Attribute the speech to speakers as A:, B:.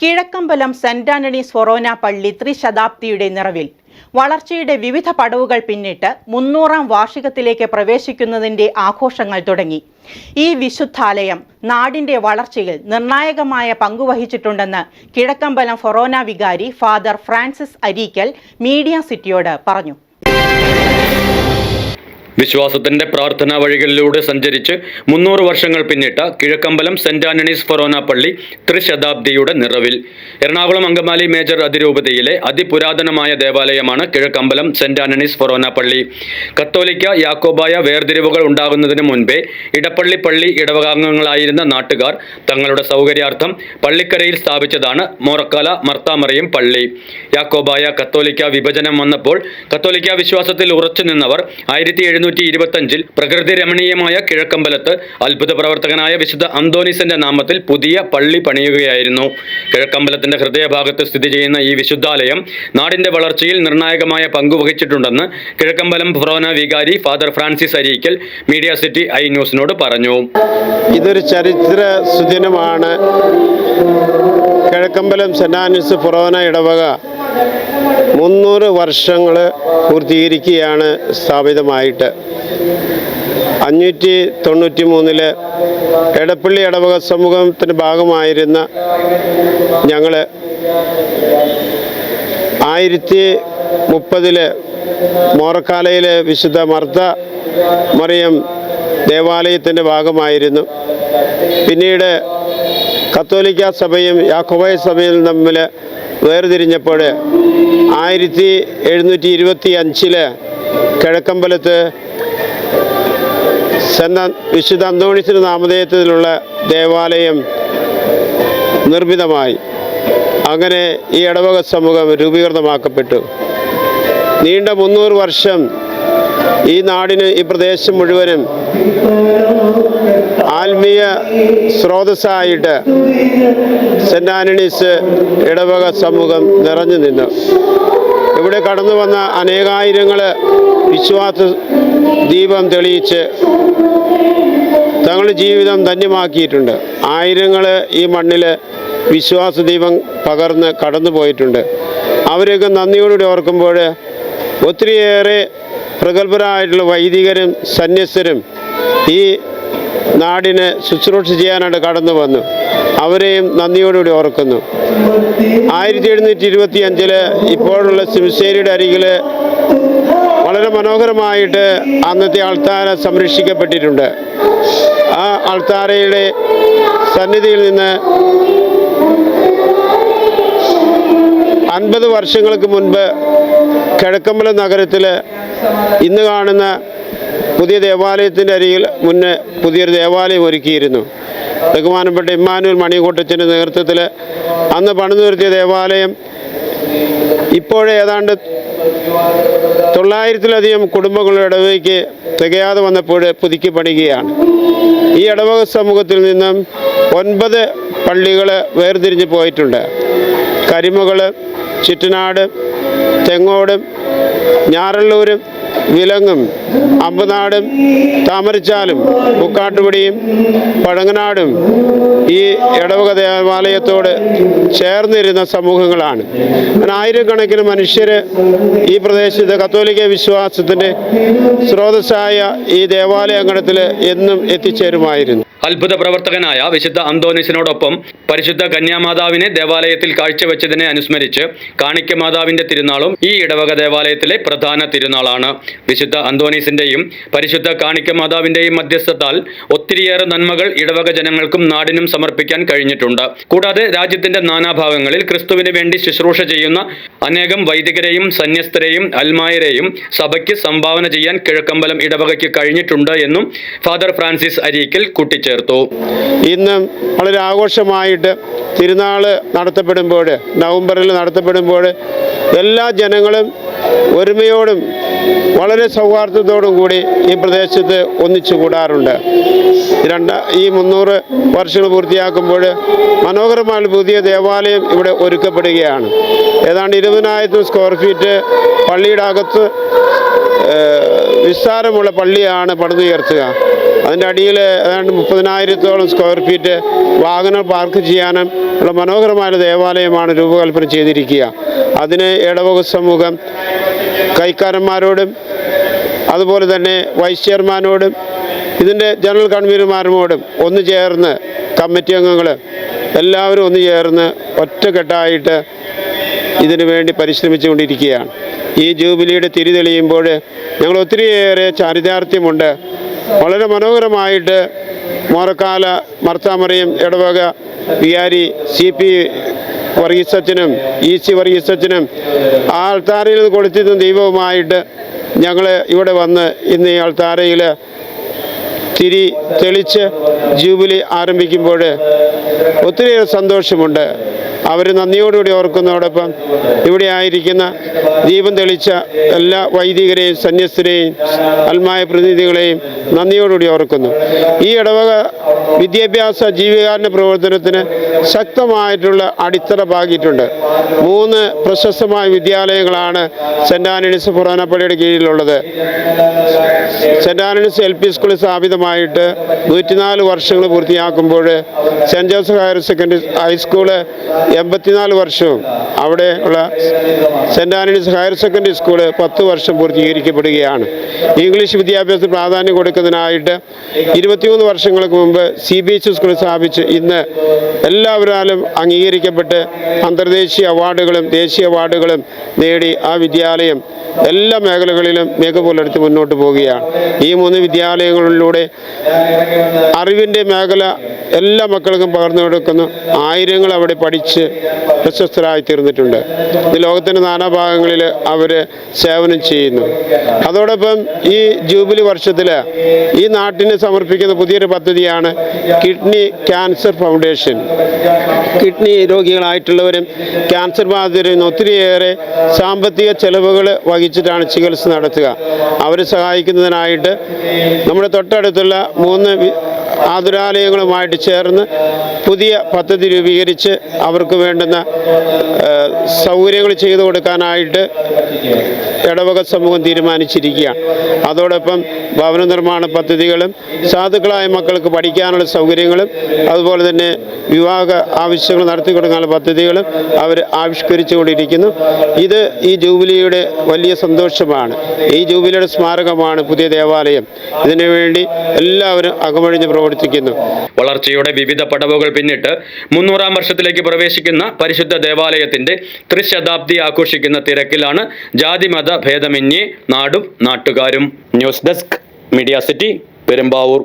A: Kizhakkambalam saint Antony's ഫൊറോന പള്ളി ത്രിശതാബ്ദിയുടെ നിറവിൽ. വളർച്ചയുടെ വിവിധ പടവുകൾ പിന്നിട്ട് മുന്നൂറാം വാർഷികത്തിലേക്ക് പ്രവേശിക്കുന്നതിന്റെ ആഘോഷങ്ങൾ തുടങ്ങി. ഈ വിശുദ്ധാലയം നാടിന്റെ വളർച്ചയിൽ നിർണായകമായ പങ്കുവഹിച്ചിട്ടുണ്ടെന്ന് കിഴക്കമ്പലം ഫൊറോന വികാരി ഫാദർ ഫ്രാൻസിസ് അരീക്കൽ മീഡിയ സിറ്റിയോട് പറഞ്ഞു.
B: വിശ്വാസത്തിന്റെ പ്രാർത്ഥനാ വഴികളിലൂടെ സഞ്ചരിച്ച് മുന്നൂറ് വർഷങ്ങൾ പിന്നിട്ട കിഴക്കമ്പലം സെന്റ് ആന്റണീസ് ഫൊറോന പള്ളി ത്രിശതാബ്ദിയുടെ നിറവിൽ. എറണാകുളം അങ്കമാലി മേജർ അതിരൂപതയിലെ അതിപുരാതനമായ ദേവാലയമാണ് കിഴക്കമ്പലം സെന്റ് ആന്റണീസ് ഫൊറോന പള്ളി. കത്തോലിക്ക യാക്കോബായ വേർതിരിവുകൾ ഉണ്ടാകുന്നതിന് മുൻപേ ഇടപ്പള്ളി പള്ളി ഇടവകാംഗങ്ങളായിരുന്ന നാട്ടുകാർ തങ്ങളുടെ സൗകര്യാർത്ഥം പള്ളിക്കരയിൽ സ്ഥാപിച്ചതാണ് മോറക്കാല മർത്താമറിയം പള്ളി. യാക്കോബായ കത്തോലിക്ക വിഭജനം വന്നപ്പോൾ കത്തോലിക്ക വിശ്വാസത്തിൽ ഉറച്ചു നിന്നവർ ആയിരത്തി എഴുന്നൂറ്റി ഇരുപത്തഞ്ചിൽ പ്രകൃതി രമണീയമായ കിഴക്കമ്പലത്ത് അത്ഭുത പ്രവർത്തകനായ വിശുദ്ധ അന്തോണീസിന്റെ നാമത്തിൽ പുതിയ പള്ളി പണിയുകയായിരുന്നു. കിഴക്കമ്പലത്തിന്റെ ഹൃദയഭാഗത്ത് സ്ഥിതി ചെയ്യുന്ന ഈ വിശുദ്ധാലയം നാടിന്റെ വളർച്ചയിൽ നിർണായകമായ പങ്കു വഹിച്ചിട്ടുണ്ടെന്ന് കിഴക്കമ്പലം ഫൊറോന വികാരി father Francis Areekal media city I ന്യൂസിനോട് പറഞ്ഞു.
C: ഇതൊരു ചരിത്ര സുദിനമാണ് കിഴക്കമ്പലം സെന്റ് ആൻഡ്രൂസ് ഫൊറോന ഇടവക മുന്നൂറ് വർഷങ്ങൾ പൂർത്തീകരിക്കുകയാണ് സ്ഥാപിതമായിട്ട്. അഞ്ഞൂറ്റി തൊണ്ണൂറ്റി മൂന്നിൽ എടപ്പള്ളി ഇടവക സമൂഹത്തിന്റെ ഭാഗമായിരുന്ന ഞങ്ങൾ ആയിരത്തി മുപ്പതിൽ മോറക്കാലയിലെ വിശുദ്ധ മർദ്ദ മറിയം ദേവാലയത്തിന്റെ ഭാഗമായിരുന്നു. പിന്നീട് കത്തോലിക്ക സഭയും യാക്കോബായ സഭയും തമ്മിൽ വേർതിരിഞ്ഞപ്പോൾ ആയിരത്തി എഴുന്നൂറ്റി ഇരുപത്തി അഞ്ചിൽ കിഴക്കമ്പലത്ത് സെന്ന വിശുദ്ധ അന്തോണിസിന് നാമധേയത്തിലുള്ള ദേവാലയം നിർമ്മിതമായി. അങ്ങനെ ഈ ഇടവക സമൂഹം രൂപീകൃതമാക്കപ്പെട്ടു. നീണ്ട മുന്നൂറ് വർഷം ഈ നാടിന് ഈ പ്രദേശം മുഴുവനും ആത്മീയ സ്രോതസ്സായിട്ട് സെന്റ് ആന്റണീസ് ഇടവക സമൂഹം നിറഞ്ഞു നിന്നു. ഇവിടെ കടന്നു വന്ന അനേകായിരങ്ങൾ വിശ്വാസ ദീപം തെളിയിച്ച് തങ്ങളുടെ ജീവിതം ധന്യമാക്കിയിട്ടുണ്ട്. ആയിരങ്ങൾ ഈ മണ്ണിൽ വിശ്വാസ ദീപം പകർന്ന് കടന്നു പോയിട്ടുണ്ട്. അവരെയൊക്കെ നന്ദിയോടുകൂടി ഓർക്കുമ്പോൾ ഒത്തിരിയേറെ പ്രഗത്ഭരായിട്ടുള്ള വൈദികരും സന്യസ്തരും ഈ നാടിന് ശുശ്രൂഷ ചെയ്യാനായിട്ട് കടന്നു വന്നു. അവരെയും നന്ദിയോടുകൂടി ഓർക്കുന്നു. ആയിരത്തി എഴുന്നൂറ്റി ഇരുപത്തി അഞ്ചിൽ ഇപ്പോഴുള്ള ശിവശേരിയുടെ അരികിൽ വളരെ മനോഹരമായിട്ട് അന്നത്തെ അൾത്താര സംരക്ഷിക്കപ്പെട്ടിട്ടുണ്ട്. ആ അൾത്താരയുടെ സന്നിധിയിൽ നിന്ന് അൻപത് വർഷങ്ങൾക്ക് മുൻപ് കിഴക്കമ്പലം നഗരത്തിൽ ഇന്ന് കാണുന്ന പുതിയ ദേവാലയത്തിന്റെ അരികിൽ മുന്നേ പുതിയൊരു ദേവാലയം ഒരുക്കിയിരുന്നു. ബഹുമാനപ്പെട്ട ഇമ്മാനുവൽ മണികൂട്ടച്ചന്റെ നേതൃത്വത്തിൽ അന്ന് പണിതു നിർത്തിയ ദേവാലയം ഇപ്പോഴേ ഏതാണ്ട് തൊള്ളായിരത്തിലധികം കുടുംബങ്ങളുടെ ഇടവേക്ക് തികയാതെ വന്നപ്പോൾ പുതുക്കി പണിയുകയാണ് ഈ ഇടവക സമൂഹത്തിൽ നിന്നും ഒൻപത് പള്ളികൾ വേർതിരിഞ്ഞ് പോയിട്ടുണ്ട്. കരിമകൾ ചിറ്റനാട് തെങ്ങോടും ഞാറള്ളൂരും വിലങ്ങും അമ്പനാടും താമരച്ചാലും പൂക്കാട്ടുപടിയും പഴങ്ങനാടും ഈ ഇടവക ദേവാലയത്തോട് ചേർന്നിരുന്ന സമൂഹങ്ങളാണ്. ആയിരക്കണക്കിന് മനുഷ്യർ ഈ പ്രദേശത്ത് കത്തോലിക്ക വിശ്വാസത്തിന്റെ സ്രോതസ്സായ ഈ ദേവാലയ അങ്കണത്തിൽ എന്നും എത്തിച്ചേരുമായിരുന്നു.
B: അത്ഭുത പ്രവർത്തകനായ വിശുദ്ധ അന്തോനിസിനോടൊപ്പം പരിശുദ്ധ കന്യാമാതാവിനെ ദേവാലയത്തിൽ കാഴ്ചവെച്ചതിനെ അനുസ്മരിച്ച് കാണിക്ക മാതാവിന്റെ തിരുനാളും ഈ ഇടവക ദേവാലയത്തിലെ പ്രധാന തിരുനാളാണ്. വിശുദ്ധ അന്തോനീസിന്റെയും പരിശുദ്ധ കാണിക്ക മാതാവിന്റെയും മധ്യസ്ഥത്താൽ ഒത്തിരിയേറെ നന്മകൾ ഇടവക ജനങ്ങൾക്കും നാടിനും സമർപ്പിക്കാൻ കഴിഞ്ഞിട്ടുണ്ട്. കൂടാതെ രാജ്യത്തിന്റെ നാനാഭാഗങ്ങളിൽ ക്രിസ്തുവിന് വേണ്ടി ശുശ്രൂഷ ചെയ്യുന്ന അനേകം വൈദികരെയും സന്യസ്തരെയും അൽമായരെയും സഭയ്ക്ക് സംഭാവന ചെയ്യാൻ കിഴക്കമ്പലം ഇടവകയ്ക്ക് കഴിഞ്ഞിട്ടുണ്ട് എന്നും ഫാദർ ഫ്രാൻസിസ് അരീക്കൽ കൂട്ടിച്ചേർത്തു.
C: ഇന്ന് വളരെ ആഘോഷമായിട്ട് തിരുനാൾ നടത്തപ്പെടുമ്പോൾ നവംബറിൽ നടത്തപ്പെടുമ്പോൾ എല്ലാ ജനങ്ങളും ഒരുമയോടും വളരെ സൗഹാർദ്ദത്തോടും കൂടി ഈ പ്രദേശത്ത് ഒന്നിച്ചു കൂടാറുണ്ട്. രണ്ട ഈ മുന്നൂറ് വർഷങ്ങൾ പൂർത്തിയാക്കുമ്പോൾ മനോഹരമായ പുതിയ ദേവാലയം ഇവിടെ ഒരുക്കപ്പെടുകയാണ്. ഏതാണ്ട് ഇരുപതിനായിരത്തി സ്ക്വയർ ഫീറ്റ് പള്ളിയുടെ അകത്ത് വിസ്താരമുള്ള പള്ളിയാണ് പടുത്തുയർത്തുക അതിന്റെ അടിയിൽ ഏതാണ്ട് മുപ്പതിനായിരത്തോളം സ്ക്വയർ ഫീറ്റ് വാഹനം പാർക്ക് ചെയ്യാനും ഉള്ള മനോഹരമായ ദേവാലയമാണ് രൂപകൽപ്പന ചെയ്തിരിക്കുക. അതിന് ഇടവക സമൂഹം കൈക്കാരന്മാരോടും അതുപോലെ തന്നെ വൈസ് ചെയർമാനോടും ഇതിന്റെ ജനറൽ കൺവീനർമാരോടും ഒന്ന് ചേർന്ന് കമ്മിറ്റി അംഗങ്ങൾ എല്ലാവരും ഒന്ന് ചേർന്ന് ഒറ്റക്കെട്ടായിട്ട് ഇതിനു വേണ്ടി പരിശ്രമിച്ചുകൊണ്ടിരിക്കുകയാണ്. ഈ ജൂബിലിയുടെ തിരി തെളിയുമ്പോൾ ഞങ്ങൾ ഒത്തിരിയേറെ ചാരിതാർത്ഥ്യമുണ്ട്. വളരെ മനോഹരമായിട്ട് മോറക്കാല മർത്താമറിയും ഇടവക വിയാരി സി പി വർഗീസച്ചനും ഇ സി വർഗീസച്ചനും ആ അൾത്താരയിൽ കൊടുത്തിരുന്ന ദൈവവുമായിട്ട് ഞങ്ങൾ ഇവിടെ വന്ന് ഇന്ന് ഈ അൾത്താരയിൽ തിരി തെളിച്ച് ജൂബിലി ആരംഭിക്കുമ്പോൾ ഒത്തിരിയേറെ സന്തോഷമുണ്ട്. അവർ നന്ദിയോടുകൂടി ഓർക്കുന്നതോടൊപ്പം ഇവിടെ ആയിരിക്കുന്ന ദീപം തെളിച്ച എല്ലാ വൈദികരെയും സന്യസ്തരെയും അൽമായ പ്രതിനിധികളെയും നന്ദിയോടുകൂടി ഓർക്കുന്നു. ഈ ഇടവക വിദ്യാഭ്യാസ ജീവകാരുണ്യ പ്രവർത്തനത്തിന് ശക്തമായിട്ടുള്ള അടിത്തറ പാകിയിട്ടുണ്ട്. മൂന്ന് പ്രശസ്തമായ വിദ്യാലയങ്ങളാണ് സെന്റ് ആന്റണീസ് പുറാനപ്പള്ളിയുടെ കീഴിലുള്ളത്. സെന്റ് ആന്റണീസ് എൽ പി സ്കൂൾ സ്ഥാപിതമായിട്ട് നൂറ്റിനാല് വർഷങ്ങൾ പൂർത്തിയാക്കുമ്പോൾ saint Joseph higher secondary high school എൺപത്തിനാല് വർഷവും അവിടെ ഉള്ള സെന്റ് ആന്റണീസ് ഹയർ സെക്കൻഡറി സ്കൂൾ പത്ത് വർഷം പൂർത്തീകരിക്കപ്പെടുകയാണ്. ഇംഗ്ലീഷ് വിദ്യാഭ്യാസത്തിന് പ്രാധാന്യം കൊടുക്കുന്നതിനായിട്ട് ഇരുപത്തിമൂന്ന് വർഷങ്ങൾക്ക് മുമ്പ് സി ബി എച്ച് സ്കൂൾ സ്ഥാപിച്ച് ഇന്ന് എല്ലാവരാലും അംഗീകരിക്കപ്പെട്ട് അന്തർദേശീയ അവാർഡുകളും ദേശീയ അവാർഡുകളും നേടി ആ വിദ്യാലയം എല്ലാ മേഖലകളിലും മികവ് പുലർത്തി മുന്നോട്ട് പോവുകയാണ്. ഈ മൂന്ന് വിദ്യാലയങ്ങളിലൂടെ അറിവിന്റെ മേഖല എല്ലാ മക്കൾക്കും പകർന്നു കൊടുക്കുന്നു. ആയിരങ്ങൾ അവിടെ പഠിച്ച് പ്രശസ്തരായി തീർന്നിട്ടുണ്ട്. ലോകത്തിന്റെ നാനാഭാഗങ്ങളിൽ അവർ സേവനം ചെയ്യുന്നു. അതോടൊപ്പം ഈ ജൂബിലി വർഷത്തിൽ ഈ നാട്ടിന് സമർപ്പിക്കുന്ന പുതിയൊരു പദ്ധതിയാണ് കിഡ്നി ക്യാൻസർ ഫൗണ്ടേഷൻ. കിഡ്നി രോഗികളായിട്ടുള്ളവരും ക്യാൻസർ ബാധിതരും ഒത്തിരിയേറെ സാമ്പത്തിക ചെലവുകൾ വഹിച്ചിട്ടാണ് ചികിത്സ നടത്തുക. അവരെ സഹായിക്കുന്നതിനായിട്ട് നമ്മുടെ തൊട്ടടുത്തുള്ള മൂന്ന് ആതുരാലയങ്ങളുമായിട്ട് ചേർന്ന് പുതിയ പദ്ധതി രൂപീകരിച്ച് അവർക്ക് വേണ്ടുന്ന സൗകര്യങ്ങൾ ചെയ്തു കൊടുക്കാനായിട്ട് ഇടവക സമൂഹം തീരുമാനിച്ചിരിക്കുകയാണ്. അതോടൊപ്പം ഭവന നിർമ്മാണ പദ്ധതികളും സാധുക്കളായ മക്കൾക്ക് പഠിക്കാനുള്ള സൗകര്യങ്ങളും അതുപോലെ തന്നെ വിവാഹ ആവശ്യങ്ങൾ നടത്തി കൊടുക്കാനുള്ള പദ്ധതികളും അവർ ആവിഷ്കരിച്ചുകൊണ്ടിരിക്കുന്നു. ഇത് ഈ ജൂബിലിയുടെ വലിയ സന്തോഷമാണ്. ഈ ജൂബിലിയുടെ സ്മാരകമാണ് പുതിയ ദേവാലയം. ഇതിനു വേണ്ടി എല്ലാവരും അകമഴിഞ്ഞ് പ്രവർത്തിക്കുന്നു.
B: വളർച്ചയുടെ വിവിധ പടവുകൾ പിന്നിട്ട് മുന്നൂറാം വർഷത്തിലേക്ക് പ്രവേശിക്കുന്ന പരിശുദ്ധ ദേവാലയത്തിന്റെ ത്രിശതാബ്ദി ആഘോഷിക്കുന്ന തിരക്കിലാണ് ജാതിമത ഭേദമന്യേ നാടും നാട്ടുകാരും. News desk media city Perumbavoor.